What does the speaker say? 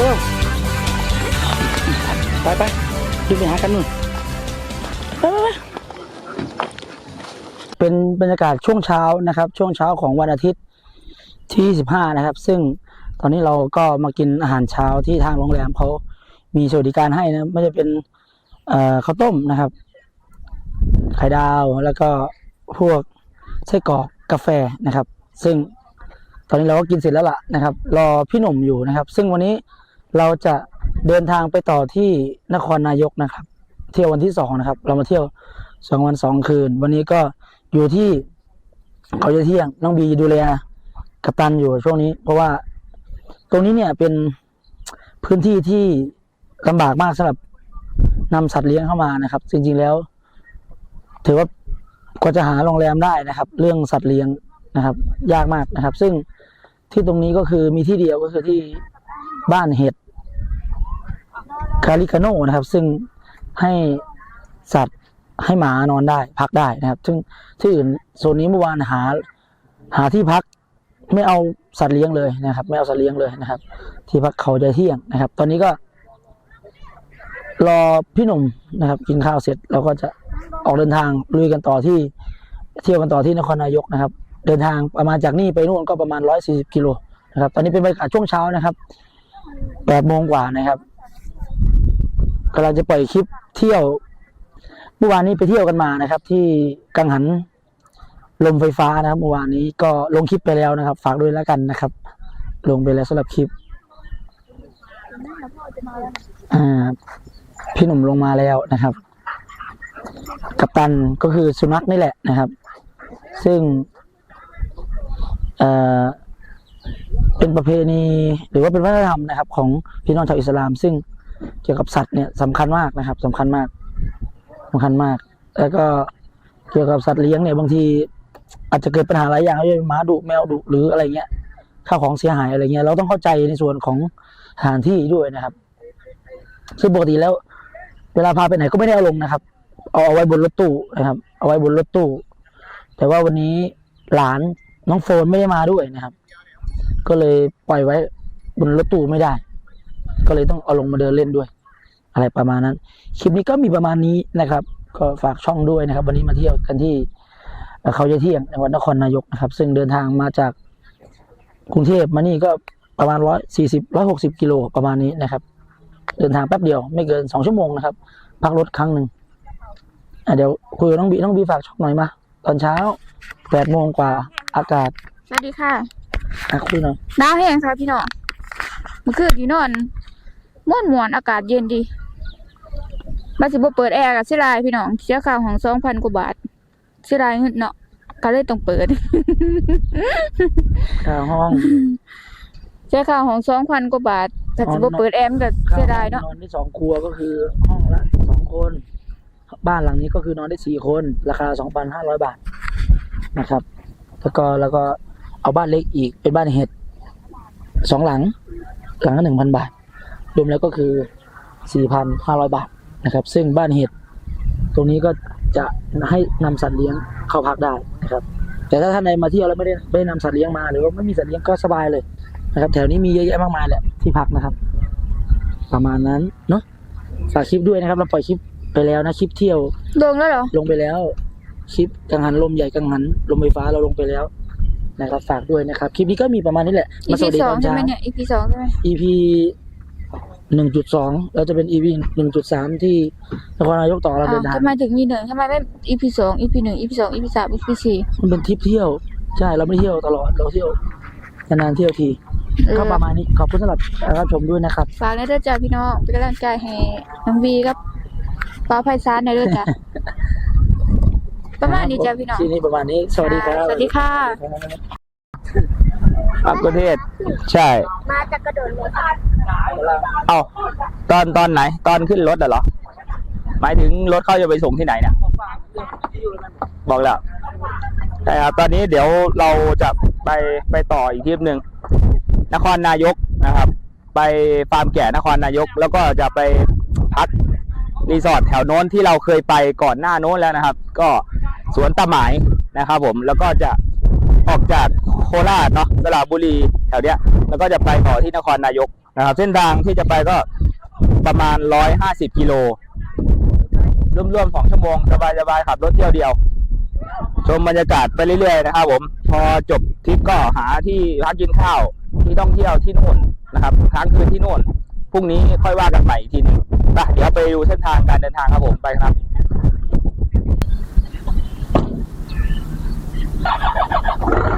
เร็วไปไปขึ้นไปหากันนู่นไปไปไปเป็นบรรยากาศช่วงเช้านะครับ ช่วงเช้าของวันอาทิตย์ที่25นะครับ ซึ่งตอนนี้เราก็มากินอาหารเช้าที่ทางโรงแรมเขามีสวัสดิการให้นะไม่จะเป็นข้าวต้มนะครับไข่ดาวแล้วก็พวกไส้กรอกกาแฟนะครับ ซึ่งตอนนี้เราก็กินเสร็จแล้วล่ะนะครับ รอพี่หนุ่มอยู่นะครับ ซึ่งวันนี้ เราจะเดินทางไปต่อที่นครนายกนะครับ เที่ยววันที่สองนะครับ เรามาเที่ยวสองวันสองคืน วันนี้ก็อยู่ที่เขาจะเที่ยงน้องบีดูแลกัปตันอยู่ช่วงนี้ เพราะว่าตรงนี้เนี่ยเป็นพื้นที่ที่ลำบากมากสำหรับนำสัตว์เลี้ยงเข้ามานะครับ จริงๆแล้ว ถือว่ากว่าจะหาโรงแรมได้นะครับ เรื่องสัตว์เลี้ยงนะครับ ยากมากนะครับ ซึ่งที่ตรงนี้ก็คือมีที่เดียวก็คือที่ บ้านเห็ดคาริคาโนนะครับ ซึ่งให้สัตว์ให้หมานอนได้ พักได้นะครับ ซึ่งที่อื่นโซนนี้เมื่อวานหา หาที่พักไม่เอาสัตว์เลี้ยงเลยนะครับ ไม่เอาสัตว์เลี้ยงเลยนะครับ ที่พักเขาใจเที่ยงนะครับ ตอนนี้ก็ รอพี่หนุ่มนะครับ กินข้าวเสร็จเราก็จะออกเดินทางลุยกันต่อที่ เที่ยวกันต่อที่นครนายกนะครับ เดินทางประมาณจากนี่ไปนู่นก็ประมาณร้อยสี่สิบกิโลนะครับ ตอนนี้เป็นบรรยากาศช่วงเช้านะครับ แปดโมงกว่านะครับกำลังจะปล่อยคลิปเที่ยวเมื่อวานนี้ไปเที่ยวกันมานะครับ ที่กังหันลมไฟฟ้านะครับเมื่อวานนี้ก็ลงคลิปไปแล้วนะครับ ฝากด้วยแล้วกันนะครับ ลงไปแล้วสำหรับคลิปอ่าพี่หนุ่มลงมาแล้วนะครับ กัปตันก็คือสุนัขนี่แหละนะครับ ซึ่ง เป็นประเพณีหรือว่าเป็นวัฒนธรรมนะครับ ของพี่น้องชาวอิสลาม ซึ่งเกี่ยวกับสัตว์เนี่ยสำคัญมากนะครับสำคัญมากสำคัญมาก แล้วก็เกี่ยวกับสัตว์เลี้ยงเนี่ยบางทีอาจจะเกิดปัญหาหลายอย่างเช่นหมาดุแมวดุหรืออะไรเงี้ยข้าวของเสียหายอะไรเงี้ยเราต้องเข้าใจในส่วนของสถานที่ด้วยนะครับซึ่งปกติแล้ว เวลาพาไปไหนก็ไม่ได้เอาลงนะครับ เอาเอาไว้บนรถตู้นะครับ เอาไว้บนรถตู้ แต่ว่าวันนี้หลานน้องโฟนไม่ได้มาด้วยนะครับ ก็เลยปล่อยไว้บนรถตู้ไม่ได้ ก็เลยต้องเอาลงมาเดินเล่นด้วย อะไรประมาณนั้น คลิปนี้ก็มีประมาณนี้นะครับ ก็ฝากช่องด้วยนะครับ วันนี้มาเที่ยวกันที่เขาจะเที่ยงจังหวัดนครนายกนะครับ ซึ่งเดินทางมาจากกรุงเทพมานี่ก็ประมาณร้อยสี่สิบร้อยหกสิบกิโลประมาณนี้นะครับ เดินทางแป๊บเดียวไม่เกินสองชั่วโมงนะครับ พักรถครั้งหนึ่งเดี๋ยวคุยกับน้องบีน้องบีฝากช่องหน่อยมาตอนเช้าแปดโมงกว่าอากาศ สวัสดีค่ะ อะคุยหน่อยหนาวแห้งค่ะพี่น้องเมื่อคืนอยู่นอนม่วนมวนๆอากาศเย็นดีมาสิบ่เปิดแอร์กับเสียดายพี่น้องเสียค่าของสองพันกว่าบาทเสียดายเงินเนาะก็เลยต้องเปิดค่าห้องเสียค่าของสองพันกว่าบาทแต่สิบ่เปิดแอร์มันก็เสียดายเนาะนอนได้สองครัวก็คือห้องละสองคน บ้านหลังนี้ก็คือนอนได้สี่คน ราคาสองพันห้าร้อยบาทนะครับ แล้วก็แล้วก็ เอาบ้านเล็กอีกเป็นบ้านเห็ดสองหลัง หลังละหนึ่งพันบาท รวมแล้วก็คือสี่พันห้าร้อยบาทนะครับ ซึ่งบ้านเห็ดตรงนี้ก็จะให้นำสัตว์เลี้ยงเข้าพักได้นะครับ แต่ถ้าท่านใดมาเที่ยวแล้วไม่ได้ไม่ได้นำสัตว์เลี้ยงมาหรือว่าไม่มีสัตว์เลี้ยงก็สบายเลยนะครับ แถวนี้มีเยอะแยะมากมายแหละที่พักนะครับ ประมาณนั้นเนาะฝากคลิปด้วยนะครับ เราปล่อยคลิปไปแล้วนะคลิปเที่ยวลงแล้วเหรอลงไปแล้ว คลิปกังหันลมใหญ่กังหันลมไฟฟ้าเราลงไปแล้ว นะครับฝากด้วยนะครับ คลิปนี้ก็มีประมาณนี้แหละอีมาสพีวัสดีสอตงอนใช่เช้า ไหมเนี่ย EP สองใช่ไหม EP หนึ่งจุดสองเราจะเป็น EP หนึ่งจุดสามที่นครนายกต่อเราเดินทางทำไมถึงมีหนึ่งทำไมไม่ EP สอง EP หนึ่ง EP สอง EP สาม EP สี่มันเป็นทริปเที่ยว ใช่เราไม่ได้เที่ยวตลอดเราเที่ยวนานๆเที่ยวทีเอก็อประมาณนี้ขอบคุณสำหรับการรับชมด้วยนะครับ ฝากในเด้อจ้าพี่น้องเป็นกำลังใจให้น้องวีกับป้าไพศาลในเด้อจ้า ประมาณนี้จ้าพี่น้องที่นี่ประมาณนี้ สวัสดีครับสวัสดีค่ะอัปประเทศ ใช่ มาจากกระโดดรถเอาตอนตอนไหน ตอนขึ้นรถอะเหรอ หมายถึงรถเขาจะไปส่งที่ไหนเนี่ยบอกแล้วใช่ครับตอนนี้เดี๋ยวเราจะไปไปต่ออีกทริปหนึ่งนครนายกนะครับ ไปฟาร์มแก่นครนายก แล้วก็จะไปพักรีสอร์ทแถวโน้นที่เราเคยไปก่อนหน้าโน้นแล้วนะครับ ก็ สวนตะหมายนะครับผมแล้วก็จะออกจากโคราชเนาะสระบุรีแถวเนี้ยแล้วก็จะไปต่อที่นครนายกนะครับ เส้นทางที่จะไปก็ประมาณร้อยห้าสิบกิโลร่วมๆสองชั่วโมงสบายๆขับรถเที่ยวเดียวชมบรรยากาศไปเรื่อยๆนะครับผมพอจบทริปก็หาที่พักกินข้าวที่ท่องเที่ยวที่นู่นนะครับค้างคืนที่นู่นพรุ่งนี้ค่อยว่ากันใหม่อีกทีนึงไปเดี๋ยวไปดูเส้นทางการเดินทางครับผมไปครับ Ha ha ha ha ha!